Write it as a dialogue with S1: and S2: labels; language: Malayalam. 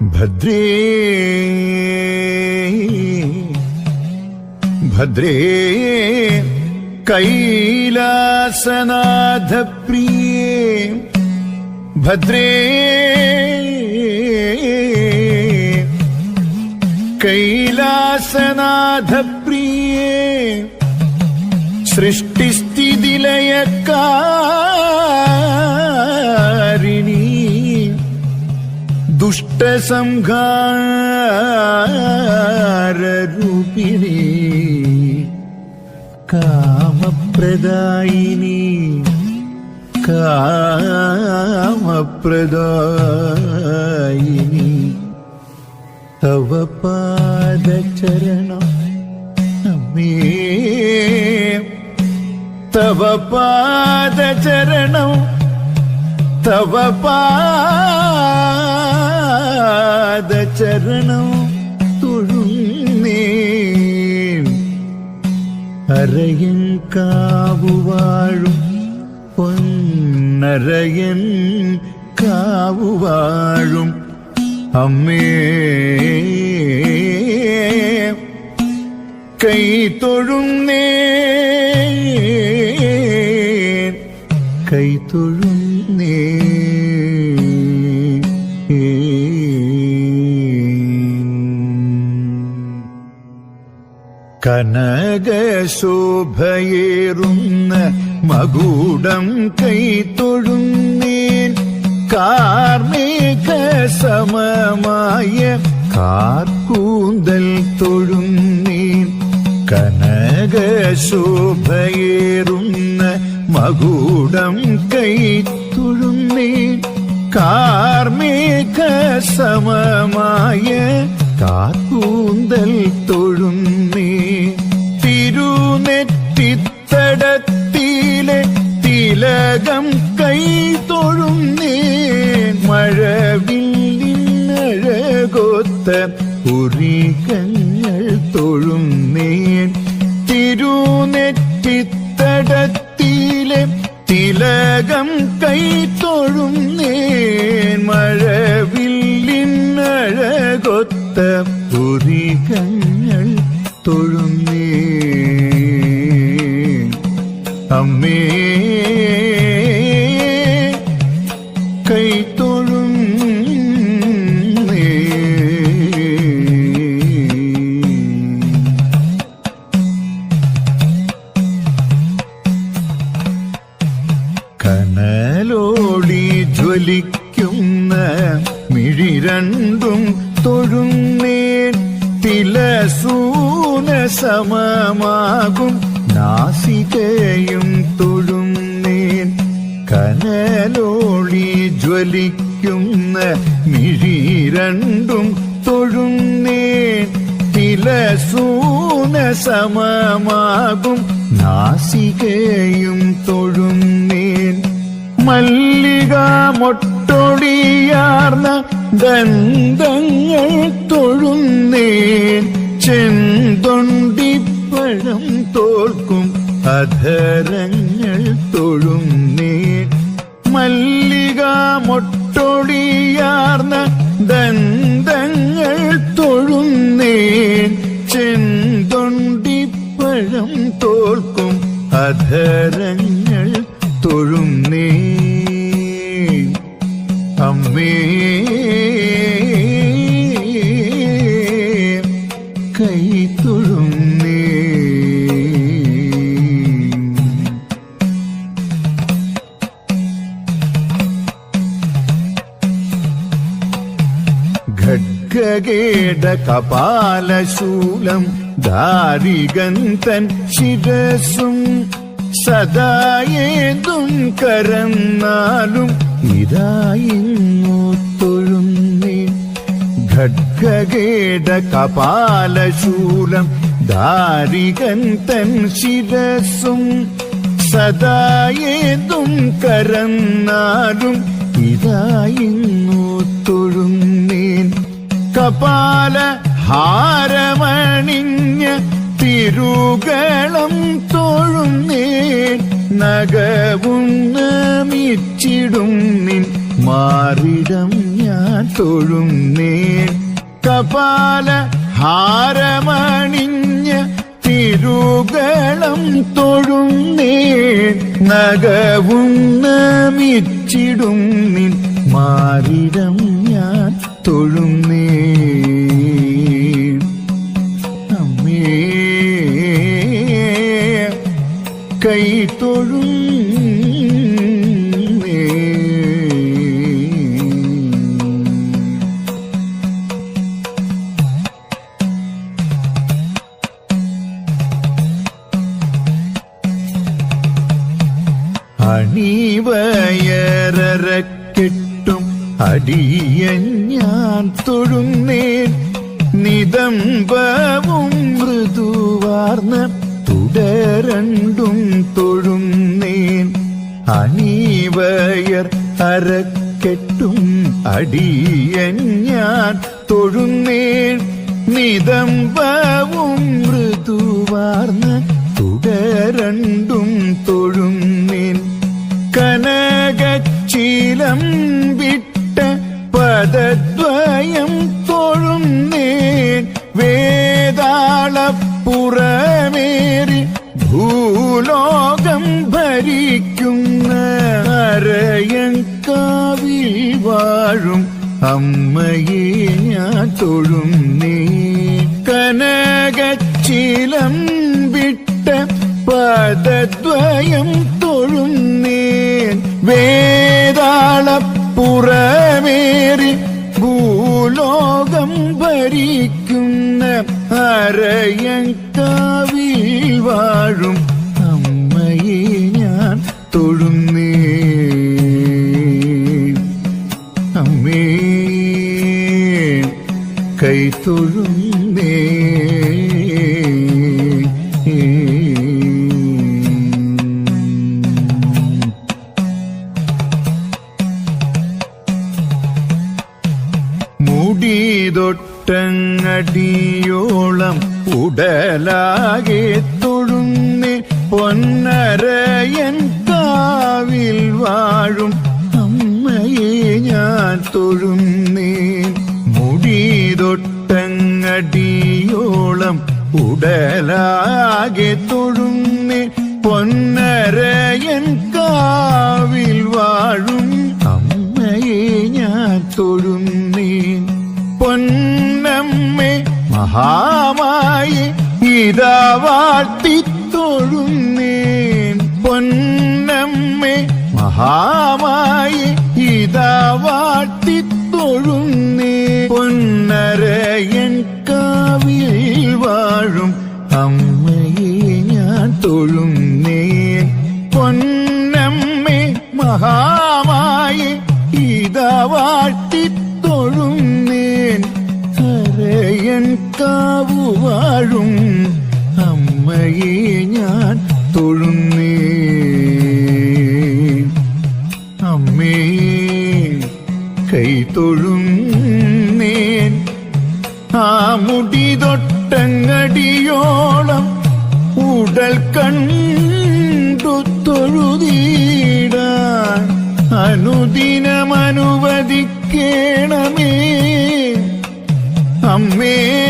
S1: ഭദ്രേ ഭദ്രേ കൈലാസനാഥപ്രിയേ ഭദ്രേ കൈലാസനാഥപ്രിയേ സൃഷ്ടിസ്ഥിതിലയക്കാരിണി ദുഷ്ടസംഹാരൂപിണി കാമപ്രദായിനി കാമപ്രദായിനി. തവ പാദചരണം അമ്മേ തവ പാദചരണം തവ പാദചരണം തൊഴുന്നേ അരയൻ കാവുവാഴും പൊന്നരയൻ കാവുവാഴും അമ്മേ കൈ തൊഴുന്നേ കനകശോഭയേറുന്ന മകുടം കൈ തൊഴുന്നേൻ കാർമേഘ സമമായ കാർക്കൂന്തൽ തൊഴുന്നേൻ കനകശോഭയേറുന്ന മകുടം കൈ തൊഴുന്നേൻ കാർമേഘ സമമായ കാർക്കൂന്തൽ തൊഴുന്നേ തിലകം കൈ തൊഴുന്നേ മഴവില്ലഴകൊത്ത പുരികങ്ങൾ തൊഴുന്നേൻ തിരുനെറ്റിത്തടത്തിലെ തിലകം കൈ തൊഴുന്നേൻ മഴവില്ലിനഴകൊത്ത പുരികങ്ങൾ തൊഴുന്നേ അമ്മേ കനലോടി ജ്വലിക്കുന്ന മിഴി രണ്ടും തൊഴുന്നേൻ തിലസൂന സമമാകും നാസികയും തൊഴുന്നേൻ കനലോളി ജ്വലിക്കുന്ന മിഴി രണ്ടും തൊഴുന്നേൻ തിലസൂന സമമാകും നാസികയും തൊഴുന്നേൻ മല്ലിക മൊട്ടൊടിയാർന്ന ഗന്ധങ്ങൾ തൊഴുന്നേ ചെന്തൊണ്ടിപ്പഴം തോൽക്കും അധരങ്ങൾ തൊഴുന്നേ മല്ലിക മൊട്ടൊടിയാർന്ന ദന്തങ്ങൾ തൊഴുന്നേ ചെന്തൊണ്ടിപ്പഴം തോൽക്കും അധരങ്ങൾ തൊഴുന്നേ അമ്മേ കൈ തൊഴുന്നേ ഖഡ്ഗേട കപാലശൂലം ധാരികന്തൻ ശിരസും സദായേതും കരന്നാലും ഖഡ്ഗേട കപാലശൂലം ദാരികൻ തൻ ശിരസും സദായേതും കരന്നാലും ഇതായിരുന്നു തൊഴുന്നേൻ കപാല ഹാരമണിഞ്ഞ തിരുകളം തൊഴുന്നേൻ. നഗവും നമിച്ചിടും നിൻ മാറിടം ഞാൻ തൊഴുന്നേൻ കപാല ഹാരമണിഞ്ഞ തിരുകളം തൊഴുന്നേൻ നഗവും നമിച്ചിടും നിൻ മാറിടം ഞാൻ തൊഴുന്നേൻ അമ്മേ കൈ അണിവയറക്കെട്ടും അടിയൻ ഞാൻ തൊഴുന്നേൻ. നിതംബവും മൃദുവാർന്ന തുടരണ്ടും തൊഴുന്നേൻ. അണിവയർ അരക്കെട്ടും അടിയൻ ഞാൻ തൊഴുന്നേൻ. നിതംബവും മൃദുവാർന്ന തുടരണ്ടും തൊഴുന്നേൻ. കനകച്ചീലം വിട്ട പദദ്വയം തൊഴുന്നേൻ വേദാളപ്പുറമേറി ഭൂലോകം ഭരിക്കുന്ന അരയങ്കാവിൽ വാഴും അമ്മയെ ഞാൻ തൊഴുന്നേ കനകച്ചിലം വിട്ട പദദ്വയം തൊഴുന്നേൻ വേദാളപ്പുറമേറി ഭൂലോകം ഭരിക്കുന്ന അരയങ്കാവിൽ വാഴും അമ്മയെ ഞാൻ തൊഴുന്നേ അമ്മേ കൈ തൊഴുന്നേ ഞാൻ മുടിതൊട്ടങ്ങടിയോളം മുടി തൊട്ടങ്ങടിയോളം ഉടലാകെ തൊഴുന്നേൻ. പൊന്നരയൻ കാവിൽ വാഴും അമ്മയെ ഞാൻ തൊഴുന്നേൻ. പൊന്നമ്മേ മഹാമായി ഇതാ വാട്ടി തൊഴുന്നേൻ. പൊന്നമ്മേ മഹാമായി ഇതാ വാട്ടി തൊഴുന്നേ പൊന്നരയൻ കാവിൽ വാഴും. അമ്മയെ ഞാൻ തൊഴുന്നേ. പൊന്നമ്മേ മഹാമായി ഇതാ വാട്ടിത്തൊഴുന്നേൻ. അരയൻ കാവു വാഴും. അമ്മയെ ഞാൻ തൊഴുന്നേ. തൊഴുന്നേൻ. ആ മുടി തൊട്ടങ്ങടിയോളം ഉടൽ കണ്ടു തൊഴുതീടാൻ. അനുദിനമനുവദിക്കേണമേ. അമ്മേ